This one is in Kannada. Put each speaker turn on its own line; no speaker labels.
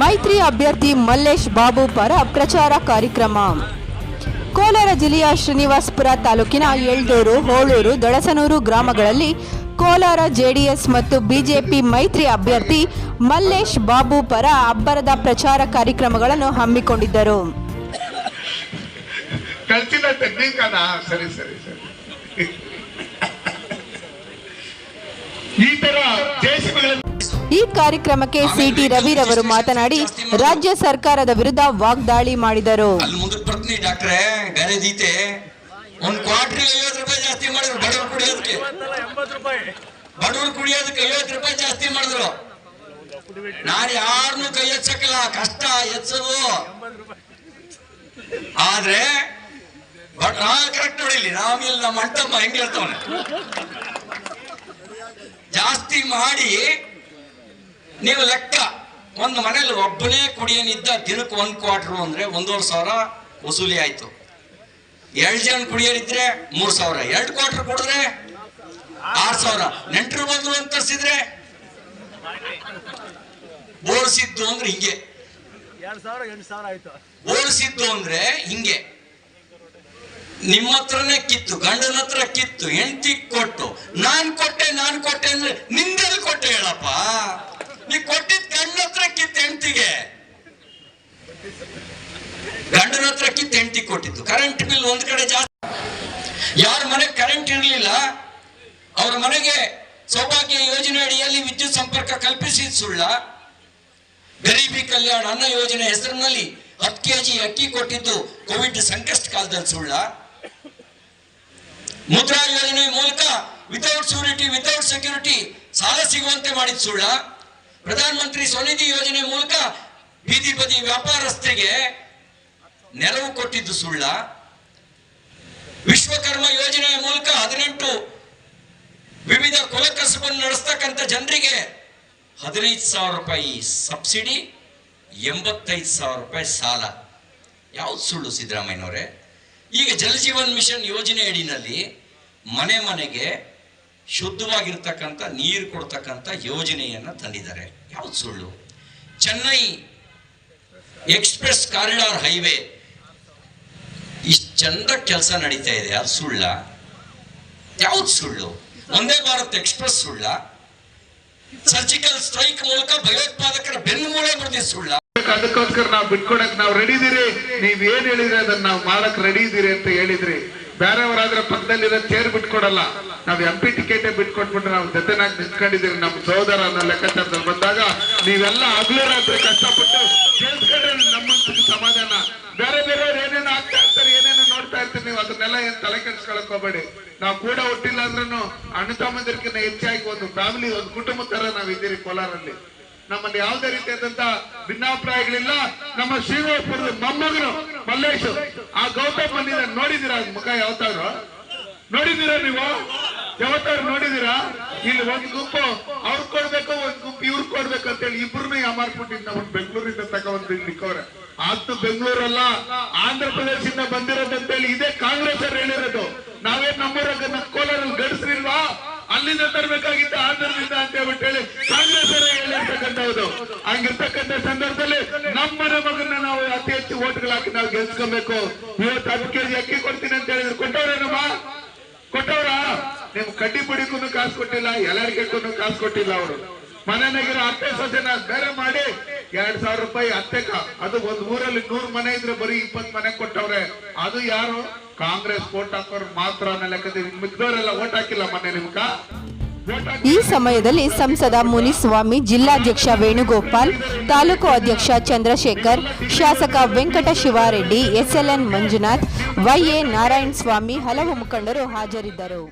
ಮೈತ್ರಿ ಅಭ್ಯರ್ಥಿ ಮಲ್ಲೇಶ್ ಬಾಬು ಪರ ಪ್ರಚಾರ ಕಾರ್ಯಕ್ರಮ. ಕೋಲಾರ ಜಿಲ್ಲೆಯ ಶ್ರೀನಿವಾಸಪುರ ತಾಲೂಕಿನ ಎಳ್ದೂರು ಹೋಳೂರು, ದಳಸನೂರು ಗ್ರಾಮಗಳಲ್ಲಿ ಕೋಲಾರ ಜೆಡಿಎಸ್ ಮತ್ತು ಬಿಜೆಪಿ ಮೈತ್ರಿ ಅಭ್ಯರ್ಥಿ ಮಲ್ಲೇಶ್ ಬಾಬು ಪರ ಅಬ್ಬರದ ಪ್ರಚಾರ ಕಾರ್ಯಕ್ರಮಗಳನ್ನು ಹಮ್ಮಿಕೊಂಡಿದ್ದರು.
ಈ ತರ
ಈ ಕಾರ್ಯಕ್ರಮಕ್ಕೆ ಸಿಟಿ ರವಿರವರು ಮಾತನಾಡಿ, ರಾಜ್ಯ ಸರ್ಕಾರದ ವಿರುದ್ಧ ವಾಗ್ದಾಳಿ ಮಾಡಿದರು.
ಒಂದ್ ಐವತ್ತು ರೂಪಾಯಿ ಜಾಸ್ತಿ ಮಾಡಿದ್ರು, ಬಡವರು ಕುಡಿಯೋದಕ್ಕೆ. ಬಡವರು ಕುಡಿಯೋದಕ್ಕೆ ಐವತ್ತು ರೂಪಾಯಿ ಜಾಸ್ತಿ ಮಾಡಿದ್ರು. ನಾನು ಯಾರನ್ನೂ ಕೈ ಎಚ್ಚಕ್ಕಿಲ್ಲ ಕಷ್ಟ ಎಚ್ಚೋದು ಆದ್ರೆ, ಬಟ್ ನಾ ಕರೆಕ್ಟ್ ನೋಡಿಲಿ ನಾವಿಲ್ಲಿ ನಮ್ಮ ಹೆಂಗೆ ಹೇಳ್ತಾವನೆ? ಜಾಸ್ತಿ ಮಾಡಿ ನೀವು ಲೆಕ್ಕ ಒಂದು ಮನೇಲಿ ಒಬ್ಬನೇ ಕುಡಿಯನಿದ್ದ ದಿನಕ್ಕೆ ಒಂದು ಕ್ವಾರ್ಟರ್ ಅಂದ್ರೆ ಒಂದೂವರೆ ಸಾವಿರ ವಸೂಲಿ ಆಯಿತು. ಎರಡು ಜನ ಕುಡಿಯೋರಿದ್ರೆ ಮೂರು ಸಾವಿರ ಎರಡು ಕ್ವಾರ್ಟರ್ ಕುಡಿದ್ರೆ ಆರು ಸಾವಿರ. ನೆಂಟರು ಬಂದ್ರು ಅಂತ ತರಿಸಿದ್ರೆ ಓಡಿಸಿದ್ದು ಅಂದ್ರೆ ಹಿಂಗೆ. ಓಡಿಸಿದ್ದು ಅಂದ್ರೆ ಹಿಂಗೆ. ನಿಮ್ಮ ಹತ್ರನೇ ಕಿತ್ತು. ಕೊಟ್ಟಿದ್ದು. ಕರೆಂಟ್ ಬಿಲ್ ಒಂದ್ ಕಡೆ ಜಾಸ್ತಿ. ಯಾರ ಮನೆ ಕರೆಂಟ್ ಇರಲಿಲ್ಲ, ಅವ್ರ ಮನೆಗೆ ಸೌಭಾಗ್ಯ ಯೋಜನೆ ಅಡಿಯಲ್ಲಿ ವಿದ್ಯುತ್ ಸಂಪರ್ಕ ಕಲ್ಪಿಸಿದ ಸುಳ್ಳ, ಗರೀಬಿ ಕಲ್ಯಾಣ ಅನ್ನ ಯೋಜನೆ ಹೆಸರಿನಲ್ಲಿ ಹತ್ತು ಕೆಜಿ ಅಕ್ಕಿ ಕೊಟ್ಟಿದ್ದು ಕೋವಿಡ್ ಸಂಕಷ್ಟ ಕಾಲದಲ್ಲಿ ಸುಳ್ಳ. ಮುದ್ರಾ ಯೋಜನೆ ಮೂಲಕ ವಿತೌಟ್ ಸೂರಿಟಿ ವಿತೌಟ್ ಸೆಕ್ಯೂರಿಟಿ ಸಾಲ ಸಿಗುವಂತೆ ಮಾಡಿದ ಸುಳ್ಳ. ಪ್ರಧಾನ ಮಂತ್ರಿ ಸ್ವನಿಧಿ ಯೋಜನೆ ಮೂಲಕ ಬೀದಿ ಬದಿ ವ್ಯಾಪಾರಸ್ಥರಿಗೆ ನೆರವು ಕೊಟ್ಟಿದ್ದು ಸುಳ್ಳ? ವಿಶ್ವಕರ್ಮ ಯೋಜನೆಯ ಮೂಲಕ ಹದಿನೆಂಟು ವಿವಿಧ ಕುಲಕಸಬನ್ನು ನಡೆಸ್ತಕ್ಕಂಥ ಜನರಿಗೆ ಹದಿನೈದು ಸಾವಿರ ರೂಪಾಯಿ ಸಬ್ಸಿಡಿ, ಎಂಬತ್ತೈದು ಸಾವಿರ ರೂಪಾಯಿ ಸಾಲ. ಯಾವ್ದು ಸುಳ್ಳು ಸಿದ್ದರಾಮಯ್ಯನವರೇ? ಈಗ ಜಲಜೀವನ್ ಮಿಷನ್ ಯೋಜನೆ ಅಡಿನಲ್ಲಿ ಮನೆ ಮನೆಗೆ ಶುದ್ಧವಾಗಿರ್ತಕ್ಕಂಥ ನೀರು ಕೊಡ್ತಕ್ಕಂಥ ಯೋಜನೆಯನ್ನು ತಂದಿದ್ದಾರೆ. ಯಾವ್ದು ಸುಳ್ಳು? ಚೆನ್ನೈ ಎಕ್ಸ್ಪ್ರೆಸ್ ಕಾರಿಡಾರ್ ಹೈವೇ ಇಷ್ಟು ಚಂದ ಕೆಲಸ ನಡೀತಾ ಇದೆ, ಅದು ಸುಳ್ಳ? ಯಾವ್ದು ಸುಳ್ಳು? ಒಂದೇ ಭಾರತ್ ಎಕ್ಸ್ಪ್ರೆಸ್ ಸುಳ್ಳ? ಸರ್ಜಿಕಲ್ ಸ್ಟ್ರೈಕ್ ಮೂಲಕ ಭಯೋತ್ಪಾದಕರ ಬೆನ್ನು ಮೂಳೆ ಮುರಿದ ಸುಳ್ಳ?
ಅದಕ್ಕೋಸ್ಕರ ನಾವು ಬಿಟ್ಕೊಡಕ್ ನಾವು ರೆಡಿ ಇದೀರಿ. ನೀವ್ ಏನ್ ಹೇಳಿದ್ರಿ ಅದನ್ನ ನಾವು ಮಾಡಕ್ ರೆಡಿ ಇದೀರಿ ಅಂತ ಹೇಳಿದ್ರಿ. ಬೇರೆಯವರಾದ್ರೆ ಪಕ್ಕದಲ್ಲಿರೋ ಚೇರ್ ಬಿಟ್ಕೊಡಲ್ಲ. ನಾವ್ ಎಂ ಪಿ ಟಿಕೆಟ್ ಬಿಟ್ಕೊಟ್ಬಿಟ್ರೆ ನಾವು ಜೊತೆನಾಗಿ ನಿಂತ್ಕೊಂಡಿದ್ದೀರಿ. ನಮ್ಮ ಸಹೋದರ ಅನ್ನೋ ಲೆಕ್ಕಾಚಾರದಲ್ಲಿ ಬಂದಾಗ ನೀವೆಲ್ಲ ಆಗ್ಲೇ ರಾತ್ರಿ ಕಷ್ಟಪಟ್ಟು ತಲೆ ಕೆಡ್ಸ್ಕೊಳಕ್ ಹೋಗ್ಬೇಡಿ. ನಾವು ಕೂಡ ಹುಟ್ಟಿಲ್ಲ ಅಂದ್ರೂ ಅಣ್ಣ ತಮ್ಮಂದಿರ್ಕಿಂತ ಹೆಚ್ಚಾಗಿ ಒಂದು ಫ್ಯಾಮಿಲಿ ಒಂದು ಕುಟುಂಬ ತರ ನಾವಿದ್ದೀರಿ ಕೋಲಾರಲ್ಲಿ. ನಮ್ಮಲ್ಲಿ ಯಾವುದೇ ರೀತಿಯಾದಂತ ಭಿನ್ನಾಭಿಪ್ರಾಯಗಳಿಲ್ಲ. ನಮ್ಮ ಶ್ರೀನಿವಾಸಪುರದ ಮೊಮ್ಮಗನು ಮಲ್ಲೇಶ್. ಆ ಗೌತಮ್ ಬಂದಿದ್ದ ನೋಡಿದಿರ ಮುಖ ಯಾವತ್ತಾದ್ರು ನೋಡಿದಿರ ನೀವು? ಯಾವತ್ತಾದ್ರು ನೋಡಿದಿರ ಇಲ್ಲಿ ಒಂದ್ ಗುಂಪು ಅವ್ರು ಕೊಡ್ಬೇಕು, ಒಂದ್ ಗುಂಪು ಇವ್ರು ಕೊಡ್ಬೇಕು ಅಂತ ಹೇಳಿ ಇಬ್ರು ಯಾಮಾರ್ಬಿಟ್ಟಿದ್ ನಾವು ಬೆಂಗಳೂರಿಂದ ತಗೊಂಡ್ ನಿಕ್ಕವ್ರೆ ಆತು ಬೆಂಗಳೂರಲ್ಲ, ಆಂಧ್ರ ಪ್ರದೇಶದಿಂದ ಇದೇ ಕಾಂಗ್ರೆಸ್ ಅವ್ರು ಹೇಳಿರೋದು, ನಾವೇನ್ ನಮ್ಮೂರ ಕೋಲಾರ ಗಡಿಸ್ರಿಲ್ವಾ? ಅಲ್ಲಿಂದ ತರಬೇಕಾಗಿತ್ತು ಆಂಧ್ರದಿಂದ ಅಂತ ಹೇಳ್ಬಿಟ್ಟು ಹೇಳಿ ಕಾಂಗ್ರೆಸ್ ಅವರೇ ಹೇಳಿರ್ತಕ್ಕಂಥವ್ರು. ಹಂಗಿರ್ತಕ್ಕಂಥ ಸಂದರ್ಭದಲ್ಲಿ ನಮ್ಮನೆ ಮಗನ ನಾವು ಅತಿ ಹೆಚ್ಚು ಓಟ್ಗಳು ಹಾಕಿ ನಾವು ಗೆಲ್ಸ್ಕೊಬೇಕು. ಇವತ್ತು ಹತ್ತು ಕೆಜಿ ಅಕ್ಕಿ ಕೊಡ್ತೀನಿ ಅಂತ ಹೇಳಿದ್ರು. ಕೊಟ್ಟವ್ರೇನಮ್ಮ? ಕೊಟ್ಟವ್ರ? ನಿಮ್ ಕಡ್ಡಿ ಪುಡಿಗೂ ಕಾಸು ಕೊಟ್ಟಿಲ್ಲ ಎಲ್ಲರಿಗೂ ಕಾಸು ಕೊಟ್ಟಿಲ್ಲ ಅವರು. ಮನೆನಾಗಿರೋ ಅತ್ತೆ ಸೊಸೆನ ಬೇರೆ ಮಾಡಿ ಎರಡ್ ಸಾವಿರ ರೂಪಾಯಿ ಅತ್ತೆಕ. ಅದು ಒಂದ್ ಊರಲ್ಲಿ ನೂರ್ ಮನೆ ಇದ್ರೆ ಬರೀ ಇಪ್ಪತ್ ಮನೆ ಕೊಟ್ಟವ್ರೆ. ಅದು ಯಾರು? ಕಾಂಗ್ರೆಸ್ ಓಟ್ ಹಾಕೋರ್ ಮಾತ್ರ ಮಿಗ್ದವರೆಲ್ಲ ಓಟ್ ಹಾಕಿಲ್ಲ ಮೊನ್ನೆ ನಿಮ್ಗ
ಈ ಸಮಯದಲ್ಲಿ ಸಂಸದ ಮುನಿಸ್ವಾಮಿ, ಜಿಲ್ಲಾಧ್ಯಕ್ಷ ವೇಣುಗೋಪಾಲ್, ತಾಲೂಕು ಅಧ್ಯಕ್ಷ ಚಂದ್ರಶೇಖರ್, ಶಾಸಕ ವೆಂಕಟ ಶಿವಾರೆಡ್ಡಿ ಎಸ್ಎಲ್ಎನ್ ಮಂಜುನಾಥ್ ವೈಎ ನಾರಾಯಣ ಸ್ವಾಮಿ ಹಲವು ಮುಖಂಡರು ಹಾಜರಿದ್ದರು.